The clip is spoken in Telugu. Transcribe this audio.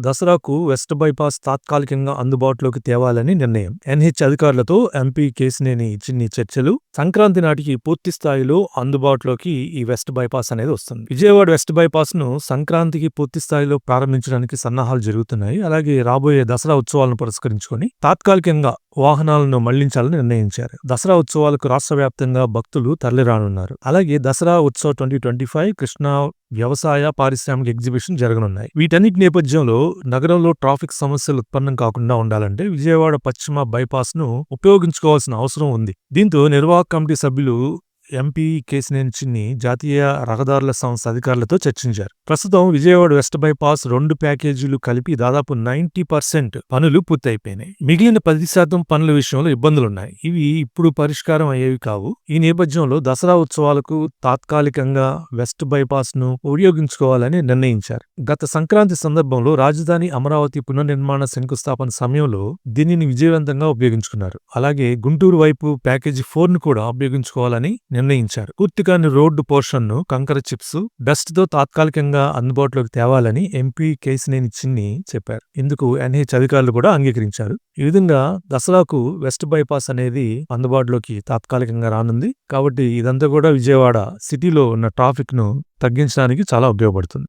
దసరాకు వెస్ట్ బైపాస్ తాత్కాలికంగా అందుబాటులోకి తేవాలని నిర్ణయం. ఎన్హెచ్ అధికారులతో ఎంపీ కేసినేని చిన్ని చర్చలు సంక్రాంతి నాటికి పూర్తి స్థాయిలో అందుబాటులోకి ఈ వెస్ట్ బైపాస్ అనేది వస్తుంది. విజయవాడ వెస్ట్ బైపాస్ను సంక్రాంతికి పూర్తి స్థాయిలో ప్రారంభించడానికి సన్నాహాలు జరుగుతున్నాయి. అలాగే రాబోయే దసరా ఉత్సవాలను పురస్కరించుకొని తాత్కాలికంగా వాహనాలను మళ్ళించాలని నిర్ణయించారు. దసరా ఉత్సవాలకు రాష్ట్ర వ్యాప్తంగా భక్తులు తరలిరానున్నారు. అలాగే Dasara Utsav twenty twenty five Krishna వ్యవసాయ పారిశ్రామిక ఎగ్జిబిషన్ జరగనున్నాయి. వీటన్నిటి నేపథ్యంలో నగరంలో ట్రాఫిక్ సమస్యలు ఉత్పన్నం కాకుండా ఉండాలంటే విజయవాడ పశ్చిమ బైపాస్ను ఉపయోగించుకోవాల్సిన అవసరం ఉంది. దీంతో నిర్వాహక కమిటీ సభ్యులు ఎంపీ కేసినేని చిన్ని జాతీయ రహదారుల సంస్థ అధికారులతో చర్చించారు. ప్రస్తుతం విజయవాడ వెస్ట్ బైపాస్ రెండు ప్యాకేజీలు కలిపి దాదాపు నైంటీ పర్సెంట్ పనులు పూర్తయిపోయినాయి. మిగిలిన పది శాతం పనుల విషయంలో ఇబ్బందులున్నాయి. ఇవి ఇప్పుడు పరిష్కారం అయ్యేవి కావు. ఈ నేపథ్యంలో దసరా ఉత్సవాలకు తాత్కాలికంగా వెస్ట్ బైపాస్ను ఉపయోగించుకోవాలని నిర్ణయించారు. గత సంక్రాంతి సందర్భంలో రాజధాని అమరావతి పునర్నిర్మాణ శంకుస్థాపన సమయంలో దీనిని విజయవంతంగా ఉపయోగించుకున్నారు. అలాగే గుంటూరు వైపు ప్యాకేజీ ఫోర్ను కూడా ఉపయోగించుకోవాలని నిర్ణయించారు. పూర్తిగాని రోడ్డు పోర్షన్ను కంకర చిప్స్ డస్ట్తో తాత్కాలికంగా అందుబాటులోకి తేవాలని ఎంపీ కేసినేని చిన్ని చెప్పారు. ఇందుకు ఎన్హెచ్ అధికారులు కూడా అంగీకరించారు. ఈ విధంగా దసరాకు వెస్ట్ బైపాస్ అనేది అందుబాటులోకి తాత్కాలికంగా రానుంది. కాబట్టి ఇదంతా కూడా విజయవాడ సిటీలో ఉన్న ట్రాఫిక్ను తగ్గించడానికి చాలా ఉపయోగపడుతుంది.